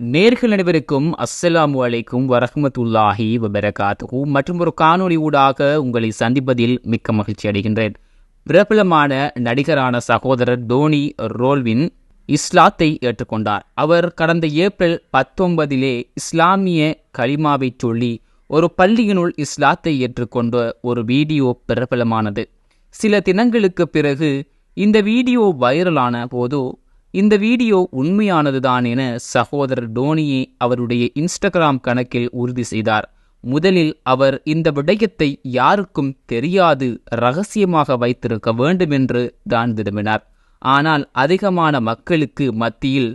நேர்கள் அனைவருக்கும் அஸ்ஸலாமு அலைக்கும் வரஹமத்துல்லாஹி வபரகாத்துஹு. மற்றும் ஒரு காணொளி ஊடாக உங்களை சந்திப்பதில் மிக்க மகிழ்ச்சி அடைகின்றேன். பிரபலமான நடிகரான சகோதரர் டோனி ரோல்வின் இஸ்லாத்தை ஏற்றுக்கொண்டார். அவர் கடந்த ஏப்ரல் பத்தொன்பதிலே இஸ்லாமிய கலிமாவை சொல்லி ஒரு பள்ளியினுள் இஸ்லாத்தை ஏற்றுக்கொண்ட ஒரு வீடியோ பிரபலமானது. சில தினங்களுக்கு பிறகு இந்த வீடியோ வைரலான போது இந்த வீடியோ உண்மையானதுதான் என சகோதரர் டோனியே அவருடைய இன்ஸ்டாகிராம் கணக்கில் உறுதி செய்தார். முதலில் அவர் இந்த விடயத்தை யாருக்கும் தெரியாது ரகசியமாக வைத்திருக்க வேண்டும் என்று தான் விரும்பினார். ஆனால் அதிகமான மக்களுக்கு மத்தியில்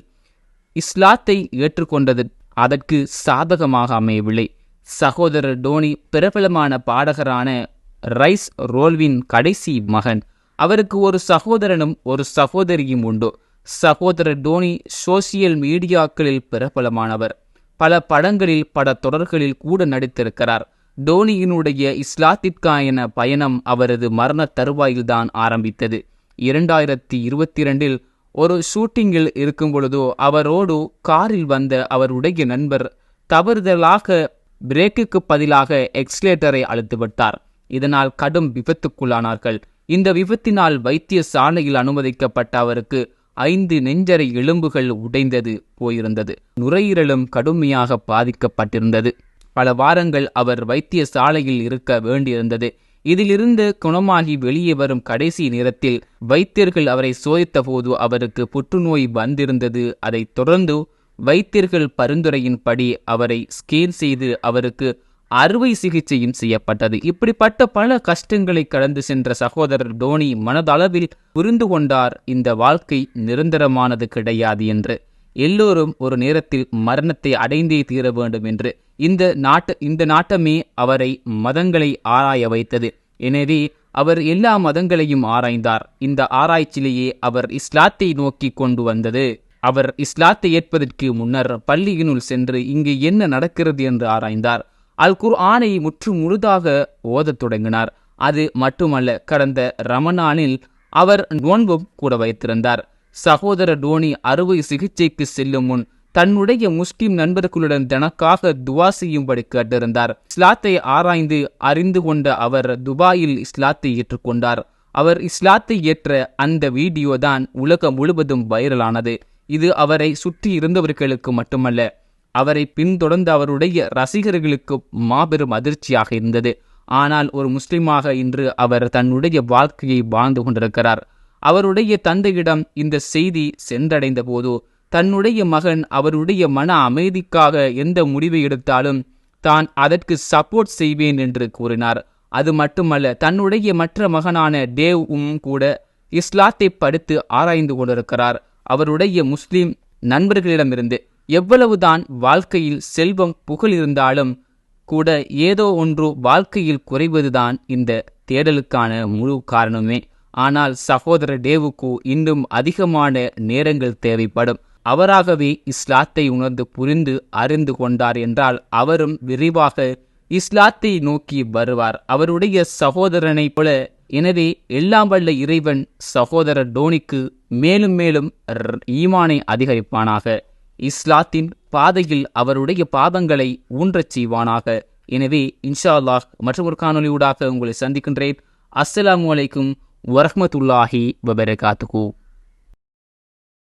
இஸ்லாத்தை ஏற்றுக்கொண்டது அதற்கு சாதகமாக அமையவில்லை. சகோதரர் டோனி பிரபலமான பாடகரான ரைஸ் ரோல்வின் கடைசி மகன். அவருக்கு ஒரு சகோதரனும் ஒரு சகோதரியும் உண்டு. சகோதரர் டோனி சோசியல் மீடியாக்களில் பிரபலமானவர். பல படங்களில் பட தொடர்களில் கூட நடித்திருக்கிறார். டோனியினுடைய இஸ்லாத்திற்கான பயணம் அவரது மரண தருவாயில்தான் ஆரம்பித்தது. இரண்டாயிரத்தி இருபத்தி இரண்டில் ஒரு ஷூட்டிங்கில் இருக்கும் பொழுதோ அவரோடு காரில் வந்த அவருடைய நண்பர் தவறுதலாக பிரேக்குக்கு பதிலாக எக்ஸ்லேட்டரை அழுத்துவிட்டார் இதனால் கடும் விபத்துக்குள்ளானார்கள். இந்த விபத்தினால் வைத்திய சாலையில் அனுமதிக்கப்பட்ட அவருக்கு ஐந்து நெஞ்சரை எலும்புகள் உடைந்தது போயிருந்தது. நுரையீரலும் கடுமையாக பாதிக்கப்பட்டிருந்தது. பல வாரங்கள் அவர் வைத்தியசாலையில் இருக்க வேண்டியிருந்தது. இதிலிருந்து குணமாகி வெளியே வரும் கடைசி நேரத்தில் வைத்தியர்கள் அவரை சோதித்தபோது அவருக்கு புற்றுநோய் வந்திருந்தது. அதைத் தொடர்ந்து வைத்தியர்கள் பரிந்துரையின்படி அவரை ஸ்கேன் செய்து அவருக்கு அறுவை சிகிச்சையும் செய்யப்பட்டது. இப்படிப்பட்ட பல கஷ்டங்களை கடந்து சென்ற சகோதரர் டோனி மனதளவில் புரிந்து கொண்டார். இந்த வாழ்க்கை நிரந்தரமானது கிடையாது என்று. எல்லோரும் ஒரு நேரத்தில் மரணத்தை அடைந்தே தீர வேண்டும் என்று. இந்த நாட்டு இந்த நாட்டமே அவரை மதங்களை ஆராய வைத்தது. எனவே அவர் எல்லா மதங்களையும் ஆராய்ந்தார். இந்த ஆராய்ச்சியிலேயே அவர் இஸ்லாத்தை நோக்கி கொண்டு வந்தது. அவர் இஸ்லாத்தை ஏற்பதற்கு முன்னர் பள்ளியினுள் சென்று இங்கு என்ன நடக்கிறது என்று ஆராய்ந்தார். அல் குர் ஆனை முற்று முழுதாக ஓதத் தொடங்கினார். அது மட்டுமல்ல கடந்த ரமணானில் அவர் நோன்பும் கூட வைத்திருந்தார். சகோதரர் டோனி அறுவை சிகிச்சைக்கு செல்லும் முன் தன்னுடைய முஸ்லிம் நண்பர்களுடன் தனக்காக துவா செய்யும்படி கேட்டிருந்தார். இஸ்லாத்தை ஆராய்ந்து அறிந்து கொண்ட அவர் துபாயில் இஸ்லாத்தை ஏற்றுக்கொண்டார். அவர் இஸ்லாத்தை ஏற்ற அந்த வீடியோ தான் உலகம் முழுவதும் வைரலானது. இது அவரை சுற்றி இருந்தவர்களுக்கு மட்டுமல்ல அவரை பின்தொடர்ந்த அவருடைய ரசிகர்களுக்கு மாபெரும் அதிர்ச்சியாக இருந்தது. ஆனால் ஒரு முஸ்லிமாக இன்று அவர் தன்னுடைய வாழ்க்கையை வாழ்ந்து கொண்டிருக்கிறார். அவருடைய தந்தையிடம் இந்த செய்தி சென்றடைந்த போது தன்னுடைய மகன் அவருடைய மன அமைதிக்காக எந்த முடிவை எடுத்தாலும் தான் அதற்கு சப்போர்ட் செய்வேன் என்று கூறினார். அது மட்டுமல்ல தன்னுடைய மற்ற மகனான டேவும் கூட இஸ்லாத்தை படித்து ஆராய்ந்து கொண்டிருக்கிறார். அவருடைய முஸ்லிம் நண்பர்களிடமிருந்து எவ்வளவுதான் வாழ்க்கையில் செல்வம் புகழ் இருந்தாலும் கூட ஏதோ ஒன்று வாழ்க்கையில் குறைவதுதான் இந்த தேடலுக்கான முழு காரணமே. ஆனால் சகோதரர் டேவுக்கு இன்னும் அதிகமான நேரங்கள் தேவைப்படும். அவராகவே இஸ்லாத்தை உணர்ந்து புரிந்து அறிந்து கொண்டார் என்றால் அவரும் விரிவாக இஸ்லாத்தை நோக்கி வருவார். அவருடைய சகோதரனைப் போல எனவே எல்லாம் வல்ல இறைவன் சகோதரர் டோனிக்கு மேலும் மேலும் ஈமானை அதிகரிப்பானாக. இஸ்லாத்தின் பாதையில் அவருடைய பாதங்களை ஊன்றச் செய்வானாக. எனவே இன்ஷா அல்லாஹ் மற்றொரு காணொலியூடாக உங்களை சந்திக்கின்றேன். அஸ்ஸலாமு அலைக்கும் வரஹமத்துல்லாஹி வபரகாத்துகு